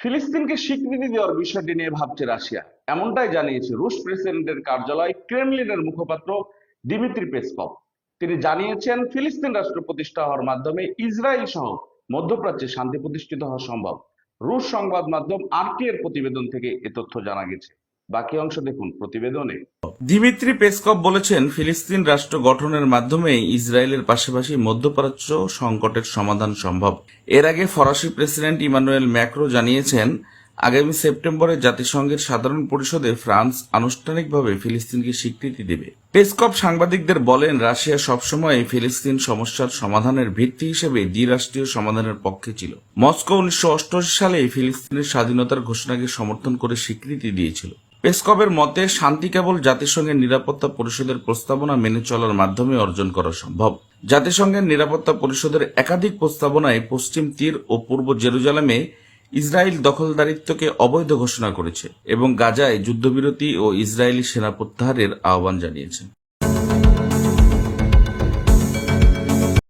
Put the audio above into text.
ফিলিস্তিনকে স্বীকৃতি দেওয়ার বিষয়টি নিয়ে ভাবছে রাশিয়া। এমনটাই জানিয়েছে রুশ প্রেসিডেন্টের কার্যালয় ক্রেমলিনের মুখপাত্র দিমিত্রি পেসকভ। তিনি জানিয়েছেন, ফিলিস্তিন রাষ্ট্র প্রতিষ্ঠা হওয়ার মাধ্যমে ইসরায়েল সহ মধ্যপ্রাচ্যে শান্তি প্রতিষ্ঠিত হওয়া সম্ভব। রুশ সংবাদ মাধ্যম আরটি এর প্রতিবেদন থেকে এ তথ্য জানা গেছে। বাকি অংশ দেখুন প্রতিবেদনে। দিমিত্রি পেসকভ বলেছেন, ফিলিস্তিন রাষ্ট্র গঠনের মাধ্যমে ইসরায়েলের পাশাপাশি মধ্যপ্রাচ্য সংকটের সমাধান সম্ভব। এর আগে ফরাসি প্রেসিডেন্ট ইমানুয়েল ম্যাক্রো জানিয়েছেন, আগামী সেপ্টেম্বরে জাতিসংঘের সাধারণ পরিষদে ফ্রান্স আনুষ্ঠানিকভাবে ফিলিস্তিনকে স্বীকৃতি দেবে। পেসকভ সাংবাদিকদের বলেন, রাশিয়া সবসময় ফিলিস্তিন সমস্যার সমাধানের ভিত্তি হিসেবে দ্বিরাষ্ট্রীয় সমাধানের পক্ষে ছিল। মস্কো উনিশশো সালে ফিলিস্তিনের স্বাধীনতার ঘোষণাকে সমর্থন করে স্বীকৃতি দিয়েছিল। পেসকভের মতে, শান্তি কেবল জাতিসংঘের নিরাপত্তা পরিষদের প্রস্তাবনা মেনে চলার মাধ্যমে অর্জন করা সম্ভব। জাতিসংঘের নিরাপত্তা পরিষদের একাধিক প্রস্তাবনায় পশ্চিম তীর ও পূর্ব জেরুজালামে ইসরায়েল দখলদারিত্বকে অবৈধ ঘোষণা করেছে এবং গাজায় যুদ্ধবিরতি ও ইসরায়েলি সেনা প্রত্যাহারের আহ্বান জানিয়েছে।